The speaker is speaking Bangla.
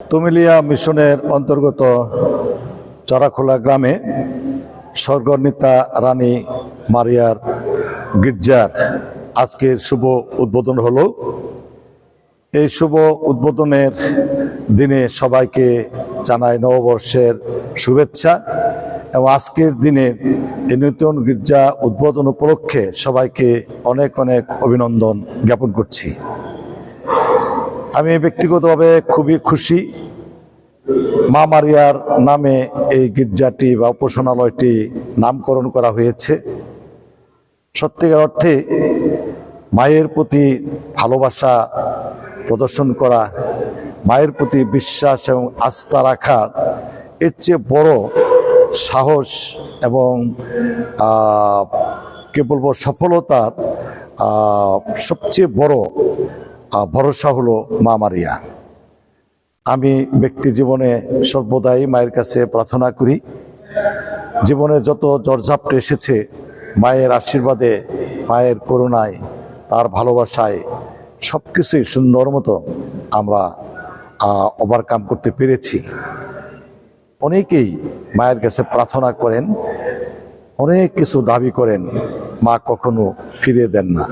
তুমিলিয়া মিশনের অন্তর্গত চরাখোলা গ্রামে স্বর্গনিতা রানী মারিয়ার গির্জার আজকের শুভ উদ্বোধন হলো। এই শুভ উদ্বোধনের দিনে সবাইকে জানাই নববর্ষের শুভেচ্ছা এবং আজকের দিনে এই নতুন গির্জা উদ্বোধন উপলক্ষে সবাইকে অনেক অনেক অভিনন্দন জ্ঞাপন করছি। আমি ব্যক্তিগতভাবে খুবই খুশি। মা মারিয়ার নামে এই গির্জাটি বা উপাসনালয়টি নামকরণ করা হয়েছে। সত্যিকার অর্থে মায়ের প্রতি ভালোবাসা প্রদর্শন করা, মায়ের প্রতি বিশ্বাস এবং আস্থা রাখার এর চেয়ে বড় সাহস এবং কি বলব সফলতার সবচেয়ে বড় ভরসা হলো মা মারিয়া। আমি ব্যক্তি জীবনে সর্বদাই মায়ের কাছে প্রার্থনা করি, জীবনে যত জর্ঝাপটে এসেছে, মায়ের আশীর্বাদে, মায়ের করুণায়, তার ভালোবাসায় সব কিছুই সুন্দর মতো আমরা ওভারকাম করতে পেরেছি। অনেকেই মায়ের কাছে প্রার্থনা করেন, অনেক কিছু দাবি করেন, মা কখনো ফিরিয়ে দেন না।